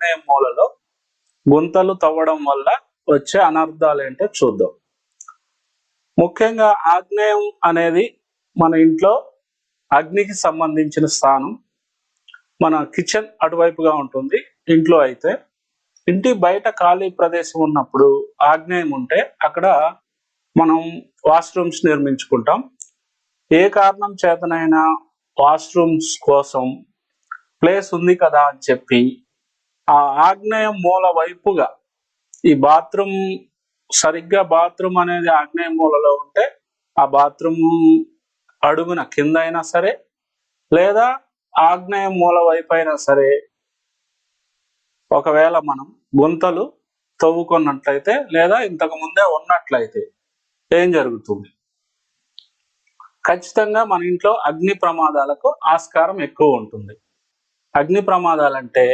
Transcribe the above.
ఆగ్నేయ మూలలో గుంతలు తవ్వడం వల్ల వచ్చే అనర్థాలు ఏంటో చూద్దాం. ముఖ్యంగా ఆగ్నేయం అనేది మన ఇంట్లో అగ్నికి సంబంధించిన స్థానం. మన కిచెన్ అటువైపుగా ఉంటుంది ఇంట్లో అయితే. ఇంటి బయట ఖాళీ ప్రదేశం ఉన్నప్పుడు ఆగ్నేయం ఉంటే అక్కడ మనం వాష్రూమ్స్ నిర్మించుకుంటాం. ఏ కారణం చేతనైనా వాష్రూమ్స్ కోసం ప్లేస్ ఉంది కదా అని చెప్పి ఆ ఆగ్నేయ మూల వైపుగా ఈ బాత్రూమ్ సరిగ్గా బాత్రూమ్ అనేది ఆగ్నేయ మూలలో ఉంటే ఆ బాత్రూమ్ అడుగున కింద అయినా సరే లేదా ఆగ్నేయ మూల వైపు అయినా సరే ఒకవేళ మనం గుంతలు తవ్వుకున్నట్లయితే లేదా ఇంతకు ముందే ఉన్నట్లయితే ఏం జరుగుతుంది? ఖచ్చితంగా మన ఇంట్లో అగ్ని ప్రమాదాలకు ఆస్కారం ఎక్కువ ఉంటుంది. అగ్ని ప్రమాదాలంటే